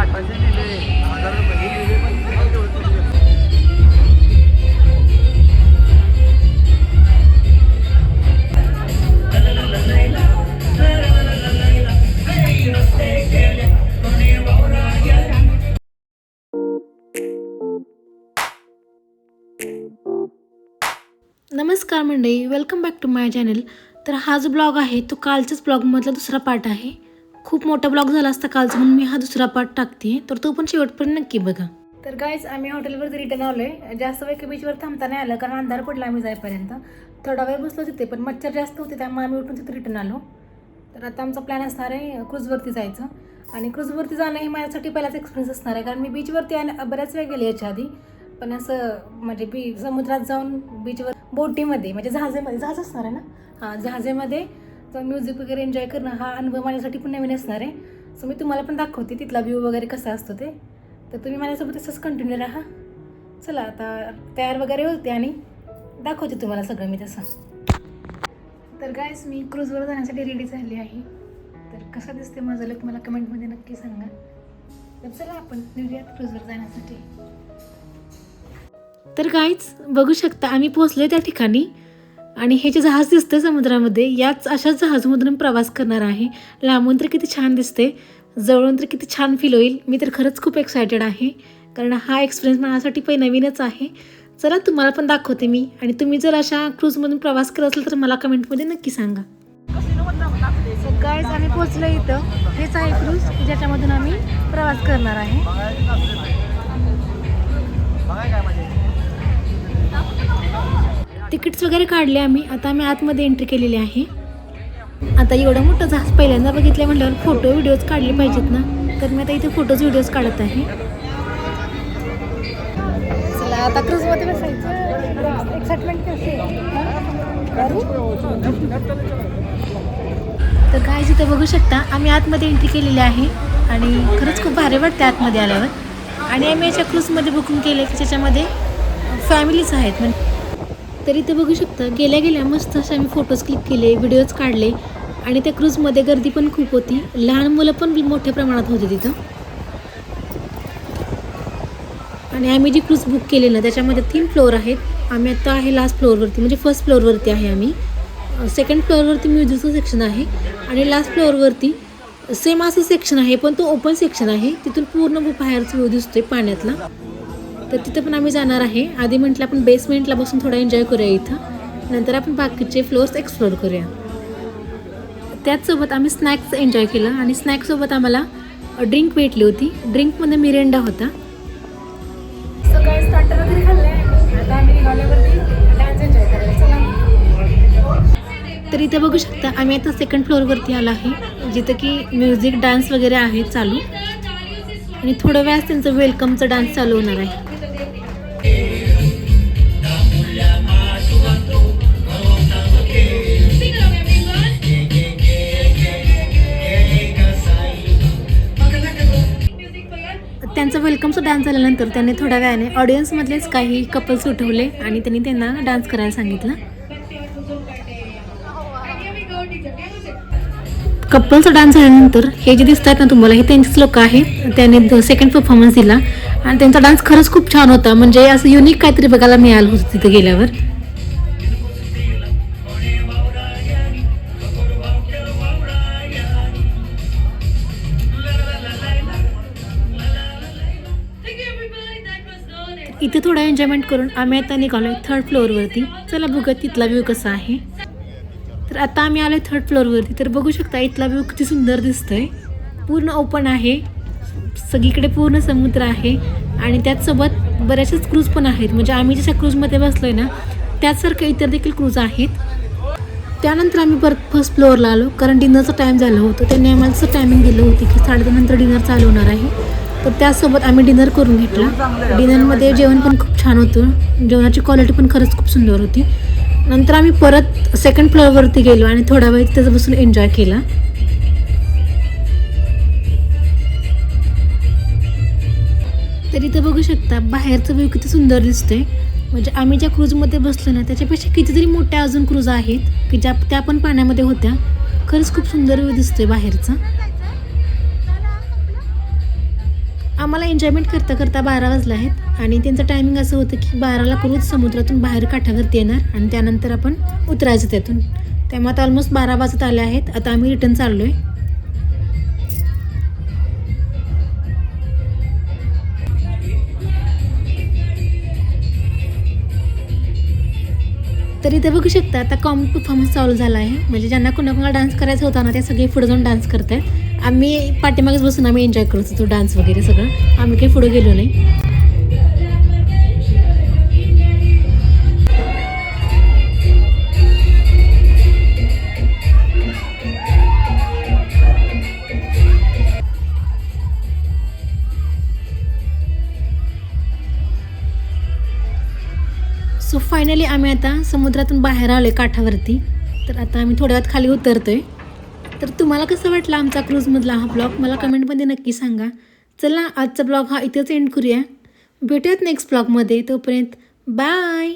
हजार रुपये पण नमस्कार मंडळी welcome back to my channel तर हा जो ब्लॉग आहे तो कालच्याच ब्लॉगमधला दुसरा पार्ट आहे. खूप मोठा ब्लॉग झाला असता कालचा म्हणून मी हा दुसरा पार्ट टाकते तर तो पण शेवटपर्यंत नक्की बघा. तर गाईज आम्ही हॉटेलवरती रिटर्न आलो आहे जास्त वेळ बीचवर थांबता नाही आलं कारण अंधार पडला आम्ही जाईपर्यंत. थोडा वेळ बसलो तिथे पण मच्छर जास्त होते त्यामुळे आम्ही उठून तिथे रिटर्न आलो. तर आता आमचा प्लॅन असणार आहे क्रूजवरती जायचं. आणि क्रूजवरती जाणं हे माझ्यासाठी पहिलाच एक्सपिरियन्स असणार आहे कारण मी बीचवरती आणि बऱ्याच वेळ गेले याच्या आधी पण असं म्हणजे बी समुद्रात जाऊन बीचवर बोटीमध्ये म्हणजे जहाजेमध्ये जहाज असणार आहे ना? हां जहाजेमध्ये जाऊन म्युझिक वगैरे एन्जॉय करणं हा अनुभव माझ्यासाठी पण नवीन असणार आहे. सो मी तुम्हाला पण दाखवते तिथला व्ह्यू वगैरे कसा असतो ते. तर तुम्ही माझ्यासोबत तसंच कंटिन्यू राहा. चला आता तयार वगैरे होते आणि दाखवते तुम्हाला सगळं मी तसं. तर गायस मी क्रूजवर जाण्यासाठी रेडी झाली आहे. तर कसा दिसते माझं लक मला कमेंटमध्ये नक्की सांगा. तर चला आपण निघूयात क्रूजवर जाण्यासाठी. तर गाईच बघू शकता आम्ही पोहोचलो त्या ठिकाणी. आणि हे जे जहाज दिसतं समुद्रामध्ये याच अशाच जहाजामधून प्रवास करणार आहे. लांबून तर किती छान दिसते जवळून तर किती छान फील होईल. मी तर खरंच खूप एक्सायटेड आहे. कारण हा एक्सपिरियन्स माझ्यासाठी पण नवीनच आहे. चला तुम्हाला पण दाखवते मी. आणि तुम्ही जर अशा क्रूजमधून प्रवास करत असाल तर मला कमेंटमध्ये नक्की सांगा. गाईज आम्ही पोचलो इथं. हेच आहे क्रूज ज्याच्यामधून आम्ही प्रवास करणार आहे. काय तिकीट्स वगैरे काढले आम्ही. आता आम्ही आतमध्ये एंट्री केलेली आहे. आता एवढं मोठं जहाज पहिल्यांदा बघितलं म्हटल्यावर फोटो व्हिडिओज काढले पाहिजेत ना. तर मी आता इथे फोटोज व्हिडिओज काढत आहे. चला आता क्रूजमध्ये बसायचं. एक्साइटमेंट तर काय इथं बघू शकता आम्ही आतमध्ये एंट्री केलेली आहे. आणि खरंच खूप भारी वाटते आतमध्ये आल्यावर. आणि आम्ही याच्या क्रूजमध्ये बुकिंग केलं की त्याच्यामध्ये फॅमिलीज आहेत. म्हणजे तर इथे बघू शकता. गेल्या गेल्या मस्त असे आम्ही फोटोज क्लिक केले व्हिडिओज काढले आणि त्या क्रूजमध्ये गर्दी पण खूप होती. लहान मुलं पण मोठ्या प्रमाणात होती तिथं. आणि आम्ही जी क्रूज बुक केली ना त्याच्यामध्ये तीन फ्लोअर आहेत. आम्ही आता आहे लास्ट फ्लोअरवरती म्हणजे फर्स्ट फ्लोअरवरती आहे आम्ही. सेकंड फ्लोअरवरती म्युझिकचं सेक्शन आहे. आणि लास्ट फ्लोअरवरती सेम असं सेक्शन आहे पण तो ओपन सेक्शन आहे. तिथून पूर्ण बाहेरचं व्ह्यू दिसतोय पाण्यातला. तर तिथं पण आम्ही जाणार आहे. आधी म्हटलं आपण बेसमेंटला बसून थोडा एन्जॉय करूया इथं. नंतर आपण बाकीचे फ्लोअर्स एक्सप्लोअर करूया. त्याचसोबत आम्ही स्नॅक्स एन्जॉय केलं आणि स्नॅक्ससोबत आम्हाला ड्रिंक भेटली होती. ड्रिंकमध्ये मिरेंडा होता. सकाळी स्टार्टर वगैरे खाल्ले आता आम्ही निघाल्यावरती डान्स एन्जॉय करायला. चला. तर इथं बघू शकता आम्ही आता सेकंड फ्लोअरवरती आलो आहे. जिथं की म्युझिक डान्स वगैरे आहे चालू. आणि थोडा वेळ त्यांचं वेलकमचं डान्स चालू होणार आहे. त्यांचा वेलकमचा डान्स झाल्यानंतर त्यांनी थोड्या वेळाने ऑडियन्समधलेच काही कपल्स उठवले आणि त्यांनी त्यांना डान्स करायला सांगितलं. कपल्सचा डान्स झाल्यानंतर हे जे दिसत आहेत ना तुम्हाला हे त्यांचेच लोक आहेत. त्यांनी सेकंड परफॉर्मन्स दिला. आणि त्यांचा डान्स खरंच खूप छान होता. म्हणजे असं युनिक काहीतरी बघायला मिळालं होतं तिथे गेल्यावर. इथे थोडा एन्जॉयमेंट करून आम्ही आता निघालोय थर्ड फ्लोअरवरती चला बघा तिथला व्ह्यू कसा आहे. तर आता आम्ही आलो थर्ड फ्लोअरवरती तर बघू शकता इथला व्ह्यू किती सुंदर दिसतोय. पूर्ण ओपन आहे. सगळीकडे पूर्ण समुद्र आहे. आणि त्याचसोबत बऱ्याचशाच क्रूज पण आहेत. म्हणजे आम्ही जशा क्रूजमध्ये बसलो आहे ना त्याचसारखं इतर देखील क्रूज आहेत. त्यानंतर आम्ही परत फर्स्ट फ्लोअरला आलो. कारण डिनरचा टाईम झालं होतं. त्यांनी आम्हाला असं टायमिंग दिलं होतं की साडेदहा नंतर डिनर चालू होणार आहे. तर त्याचसोबत आम्ही डिनर करून घेतला. डिनरमध्ये जेवण पण खूप छान होतं. जेवणाची क्वालिटी पण खरंच खूप सुंदर होती. नंतर आम्ही परत सेकंड फ्लोअरवरती गेलो आणि थोडा वेळ त्याचं बसून एन्जॉय केला. तर इथं बघू शकता बाहेरचं व्ह्यू किती सुंदर दिसते म्हणजे आम्ही ज्या क्रूजमध्ये बसलो ना त्याच्यापेक्षा कितीतरी मोठ्या अजून क्रूज आहेत की ज्या त्या पण पाण्यामध्ये होत्या. खरंच खूप सुंदर व्ह्यू दिसतोय बाहेरचा. आम्हाला एन्जॉयमेंट करता करता बारा वाजला आहेत. आणि त्यांचं टायमिंग असं होतं की बाराला करूच समुद्रातून बाहेर काठावरती येणार आणि त्यानंतर आपण उतरायचं त्यातून. त्यामुळे आता ऑलमोस्ट बारा वाजत आले आहेत. आता आम्ही रिटर्न चाललो आहे तर इथे बघू शकता आता कॉम परफॉर्मन्स चालू झाला आहे. म्हणजे ज्यांना कोणाकोणाला डान्स करायचा होता ना ते सगळे पुढे जाऊन डान्स करत आहेत आम्ही पाठीमागेच बसून आम्ही एन्जॉय करत होतो डान्स वगैरे सगळं. आम्ही काही पुढे गेलो नाही. सो फायनली आम्ही आता समुद्रातून बाहेर आलो आहे काठावरती. तर आता आम्ही थोड्या वेळात खाली उतरतो आहे तर तुम्हाला कसं वाटलं आमचा क्रूजमधला हा ब्लॉग मला कमेंटमध्ये नक्की सांगा. चला आजचा ब्लॉग हा इथेच एंड करूया. भेटूयात नेक्स्ट ब्लॉगमध्ये तोपर्यंत बाय